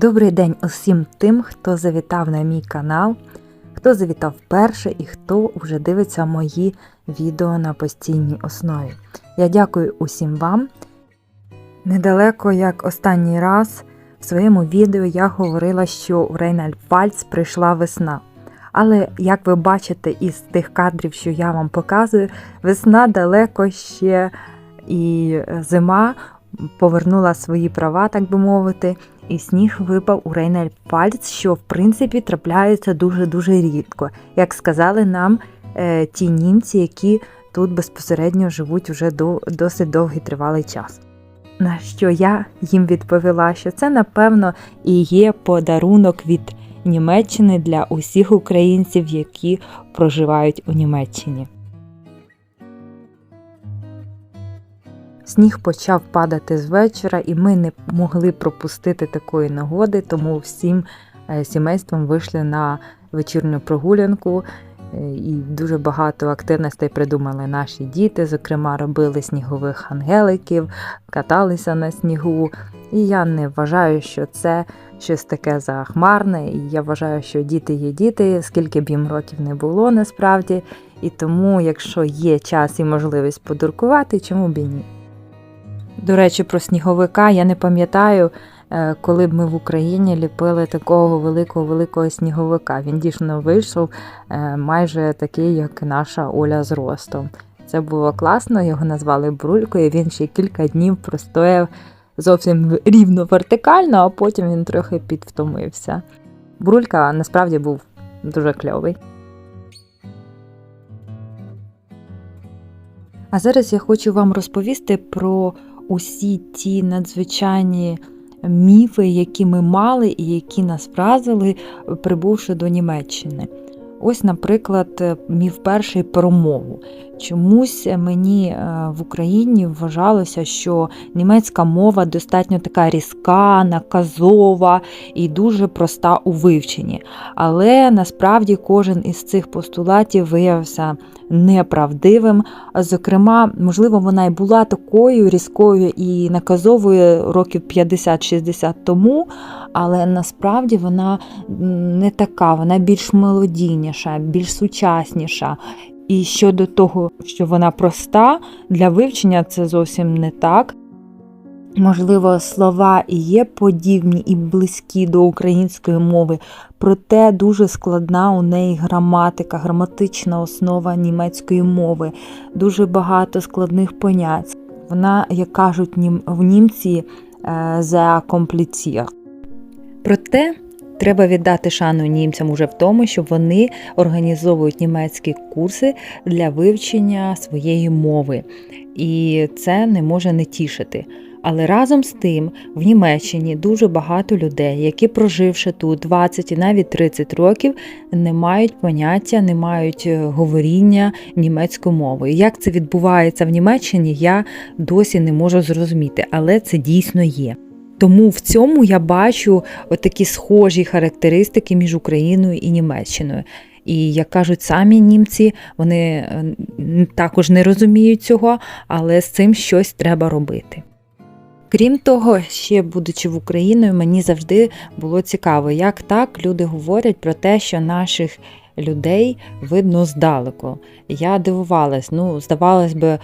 Добрий день усім тим, хто завітав на мій канал, хто завітав вперше і хто вже дивиться мої відео на постійній основі. Я дякую усім вам. Недалеко як останній раз в своєму відео я говорила, що в Рейнальд-Пфальц прийшла весна. Але як ви бачите із тих кадрів, що я вам показую, весна далеко ще і зима повернула свої права, так би мовити, і сніг випав у Рейнельд-Пфальц, що в принципі трапляється дуже-дуже рідко, як сказали нам е, ті німці, які тут безпосередньо живуть вже до, досить довгий тривалий час. На що я їм відповіла, що це, напевно, і є подарунок від Німеччини для усіх українців, які проживають у Німеччині. Сніг почав падати з вечора, і ми не могли пропустити такої нагоди, тому всім е, сімейством вийшли на вечірню прогулянку. Е, І дуже багато активностей придумали наші діти. Зокрема, робили снігових ангеликів, каталися на снігу. І я не вважаю, що це щось таке захмарне. І я вважаю, що діти є діти, скільки б їм років не було насправді. І тому, якщо є час і можливість подуркувати, чому б і ні? До речі, про сніговика я не пам'ятаю, е, коли б ми в Україні ліпили такого великого великого сніговика. Він дійсно вийшов е, майже такий, як наша Оля з ростом. Це було класно, його назвали Брулькою. Він ще кілька днів простояв зовсім рівно вертикально, а потім він трохи підвтомився. Брулька насправді був дуже кльовий. А зараз я хочу вам розповісти про усі ті надзвичайні міфи, які ми мали і які нас вразили, прибувши до Німеччини. Ось, наприклад, міф перший про мову. Чомусь мені е, в Україні вважалося, що німецька мова достатньо така різка, наказова і дуже проста у вивченні. Але насправді кожен із цих постулатів виявився неправдивим. Зокрема, можливо, вона й була такою різкою і наказовою років 50-60 тому, але насправді вона не така, вона більш мелодійніша, більш сучасніша. І щодо того, що вона проста для вивчення, це зовсім не так. Можливо, слова і є подібні і близькі до української мови, проте дуже складна у неї граматика, граматична основа німецької мови, дуже багато складних понять. Вона, як кажуть в німці, закомпліціях. Проте треба віддати шану німцям уже в тому, що вони організовують німецькі курси для вивчення своєї мови. І це не може не тішити. Але разом з тим в Німеччині дуже багато людей, які проживши тут 20 і навіть 30 років, не мають поняття, не мають е, говоріння німецькою мовою. Як це відбувається в Німеччині, я досі не можу зрозуміти, але це дійсно є. Тому в цьому я бачу такі схожі характеристики між Україною і Німеччиною. І як кажуть самі німці, вони також не розуміють цього, але з цим щось треба робити. Крім того, ще будучи в Україною, мені завжди було цікаво, як так люди говорять про те, що наших людей видно здалеку. Я дивувалась, ну, здавалось би,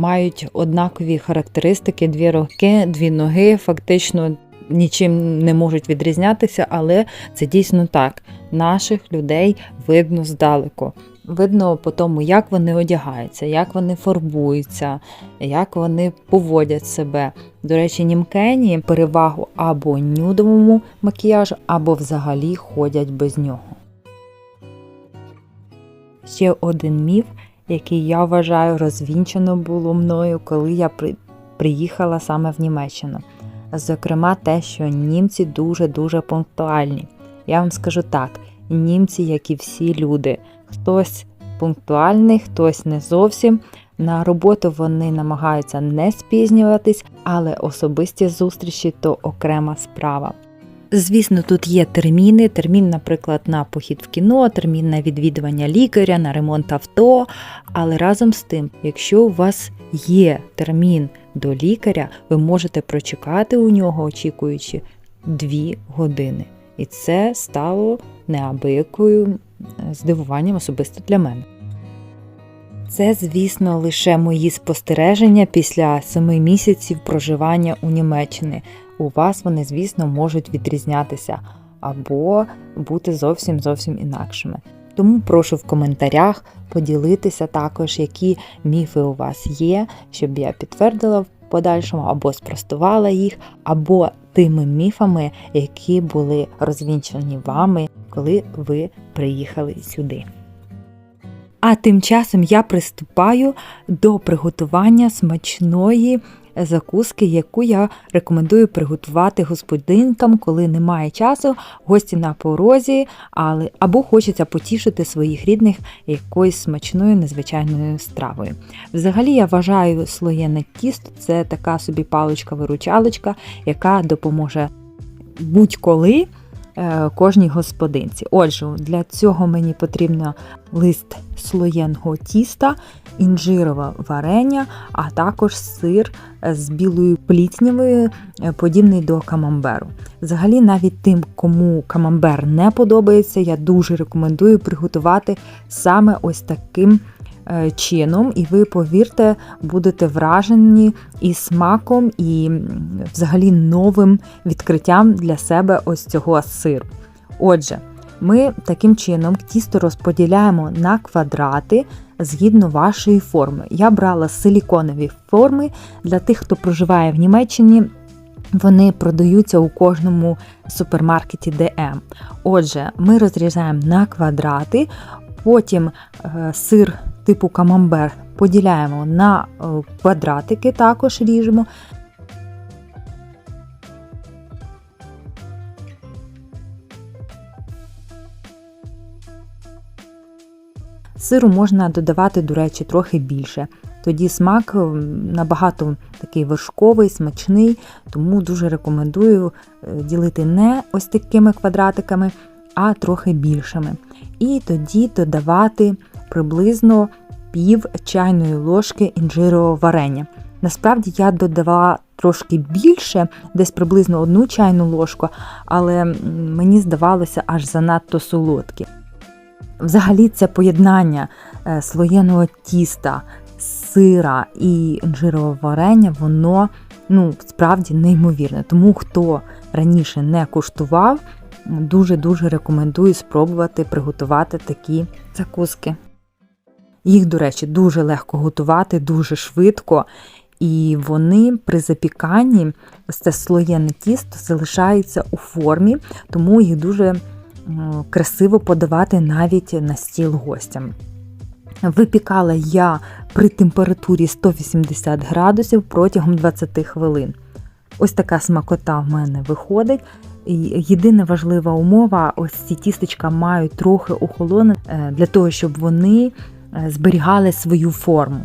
мають однакові характеристики, дві руки, дві ноги, фактично нічим не можуть відрізнятися, але це дійсно так. Наших людей видно здалеку. Видно по тому, як вони одягаються, як вони фарбуються, як вони поводять себе. До речі, німкені перевагу або нюдовому макіяжу, або взагалі ходять без нього. Ще один міф, який я вважаю розвінчено було мною, коли я при... приїхала саме в Німеччину. Зокрема, те, що німці дуже-дуже пунктуальні. Я вам скажу так: німці, як і всі люди, хтось пунктуальний, хтось не зовсім. На роботу вони намагаються не спізнюватись, але особисті зустрічі то окрема справа. Звісно, тут є терміни. Термін, наприклад, на похід в кіно, термін на відвідування лікаря, на ремонт авто. Але разом з тим, якщо у вас є термін до лікаря, ви можете прочекати у нього, очікуючи 2 години. І це стало неабиякою здивуванням особисто для мене. Це, звісно, лише мої спостереження після семи місяців проживання у Німеччині. У вас вони, звісно, можуть відрізнятися або бути зовсім зовсім інакшими. Тому прошу в коментарях поділитися також, які міфи у вас є, щоб я підтвердила в подальшому або спростувала їх, або тими міфами, які були розвінчані вами, коли ви приїхали сюди. А тим часом я приступаю до приготування смачної закуски, яку я рекомендую приготувати господинкам, коли немає часу, гості на порозі, але або хочеться потішити своїх рідних якоюсь смачною незвичайною стравою. Взагалі, я вважаю слоєне тісто це така собі паличка-виручалочка, яка допоможе будь-коли. Е, Кожній господинці. Отже, для цього мені потрібно лист слоєного тіста, інжирове варення, а також сир з білою плітнявою, е, подібний до камамберу. Взагалі, навіть тим, кому камамбер не подобається, я дуже рекомендую приготувати саме ось таким чином, і ви, повірте, будете вражені і смаком, і взагалі новим відкриттям для себе ось цього сиру. Отже, ми таким чином тісто розподіляємо на квадрати згідно вашої форми. Я брала силіконові форми для тих, хто проживає в Німеччині. Вони продаються у кожному супермаркеті DM. Отже, ми розрізаємо на квадрати, потім е, сир типу камамбер поділяємо на е, квадратики, також ріжемо. Сиру можна додавати, до речі, трохи більше. Тоді смак набагато такий вершковий, смачний, тому дуже рекомендую е, ділити не ось такими квадратиками, а трохи більшими. І тоді додавати приблизно пів чайної ложки інжирового варення. Насправді я додавала трошки більше, десь приблизно одну чайну ложку, але мені здавалося аж занадто солодкі. Взагалі, це поєднання е, слоєного тіста, сира і інжирового варення, воно ну, справді неймовірне. Тому хто раніше не куштував, дуже-дуже рекомендую спробувати приготувати такі закуски. Їх, до речі, дуже легко готувати, дуже швидко. І вони при запіканні, ось це слоєне тісто, залишаються у формі, тому їх дуже красиво подавати навіть на стіл гостям. Випікала я при температурі 180 градусів протягом 20 хвилин. Ось така смакота в мене виходить. Єдина важлива умова: ось ці тістечка мають трохи охолонути е, для того, щоб вони зберігали свою форму.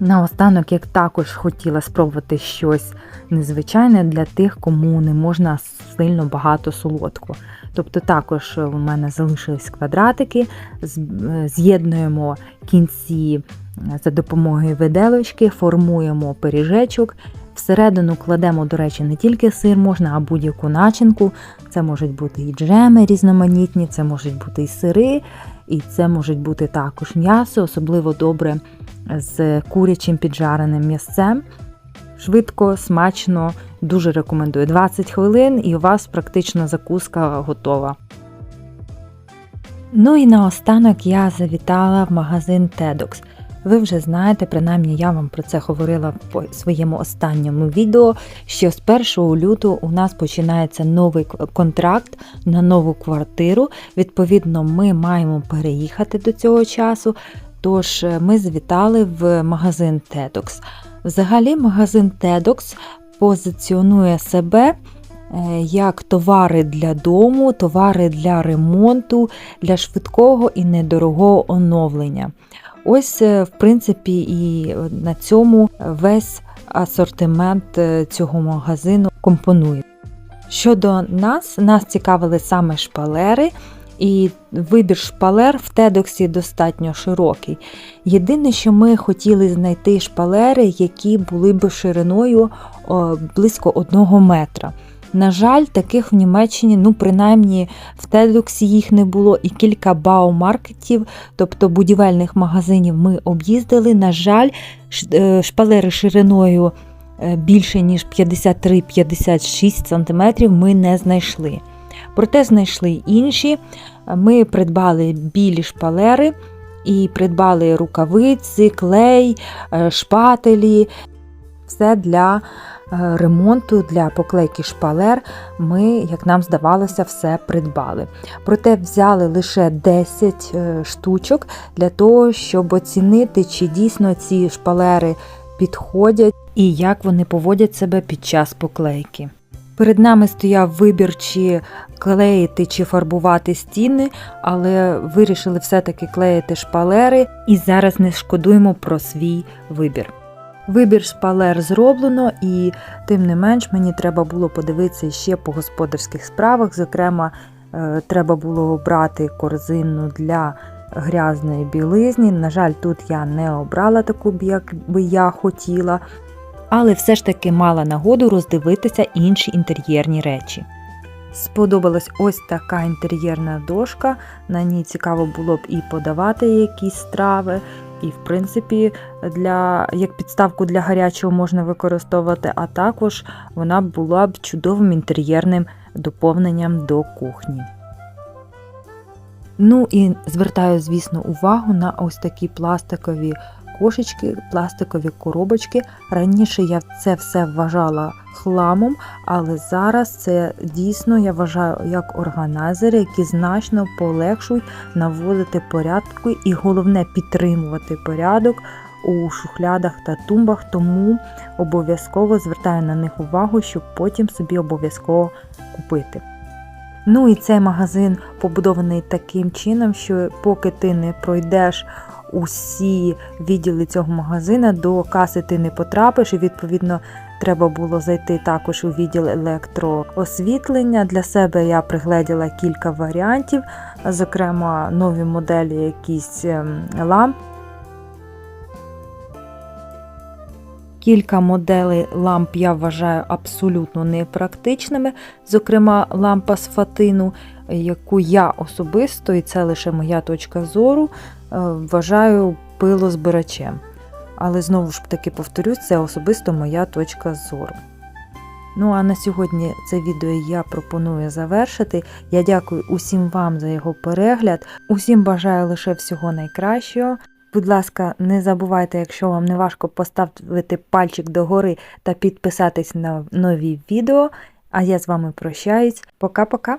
Наостанок, як також хотіла спробувати щось незвичайне для тих, кому не можна сильно багато солодкого. Тобто також у мене залишились квадратики, е, з'єднуємо кінці е, за допомогою виделочки, формуємо пиріжечок. Всередину кладемо, до речі, не тільки сир можна, а будь-яку начинку. Це можуть бути і джеми різноманітні, це можуть бути і сири, і це можуть бути також м'ясо, особливо добре з курячим піджареним м'ясцем. Швидко, смачно, дуже рекомендую. 20 хвилин і у вас практично закуска готова. Ну і наостанок я завітала в магазин TEDx. Ви вже знаєте, принаймні я вам про це говорила по своєму останньому відео, що з 1 лютого у нас починається новий контракт на нову квартиру. Відповідно, ми маємо переїхати до цього часу. Тож е, ми завітали в магазин TEDx. Взагалі, магазин TEDx позиціонує себе е, як товари для дому, товари для ремонту, для швидкого і недорогого оновлення. Ось, е, в принципі, і на цьому весь асортимент е, цього магазину компонує. Щодо нас, нас цікавили саме шпалери, і вибір шпалер в тедоксі достатньо широкий. Єдине, що ми хотіли знайти шпалери, які були б шириною близько одного метра. На жаль, таких в Німеччині, ну принаймні в Тедоксі їх не було, і кілька баумаркетів, тобто будівельних магазинів, ми об'їздили. На жаль, е, шпалери шириною е, більше ніж 53-56 см ми не знайшли. Проте знайшли інші. Ми придбали білі шпалери і придбали рукавиці, клей, е, шпателі. Все для ремонту, для поклейки шпалер ми, як нам здавалося, все придбали. Проте взяли лише 10 е, штучок для того, щоб оцінити, чи дійсно ці шпалери підходять і як вони поводять себе під час поклейки. Перед нами стояв вибір, чи клеїти чи фарбувати стіни, але вирішили все-таки клеїти шпалери і зараз не шкодуємо про свій вибір. Вибір шпалер зроблено, і тим не менш мені треба було подивитися ще по господарських справах. Зокрема, е, треба було обрати корзину для грязної білизні. На жаль, тут я не обрала таку, як би я хотіла, але все ж таки мала нагоду роздивитися інші інтер'єрні речі. Сподобалась ось така інтер'єрна дошка. На ній цікаво було б і подавати якісь страви, і, в принципі, для, як підставку для гарячого можна використовувати, а також вона була б чудовим інтер'єрним доповненням до кухні. Ну і звертаю, звісно, увагу на ось такі пластикові кошечки, пластикові коробочки. Раніше я це все вважала хламом, але зараз це дійсно я вважаю як органайзери, які значно полегшують наводити порядку і головне підтримувати порядок у шухлядах та тумбах, тому обов'язково звертаю на них увагу, щоб потім собі обов'язково купити. Ну і цей магазин побудований таким чином, що поки ти не пройдеш усі відділи цього магазина, до каси ти не потрапиш, і відповідно треба було зайти також у відділ електроосвітлення. Для себе я пригледіла кілька варіантів, зокрема нові моделі якісь ем, ламп. Кілька моделей ламп я вважаю абсолютно непрактичними, зокрема лампа з фатину, яку я особисто, і це лише моя точка зору, вважаю пилозбирачем. Але знову ж таки повторюсь, це особисто моя точка зору. Ну а на сьогодні це відео я пропоную завершити. Я дякую усім вам за його перегляд. Усім бажаю лише всього найкращого. Будь ласка, не забувайте, якщо вам не важко поставити пальчик догори та підписатись на нові відео. А я з вами прощаюсь. Пока-пока!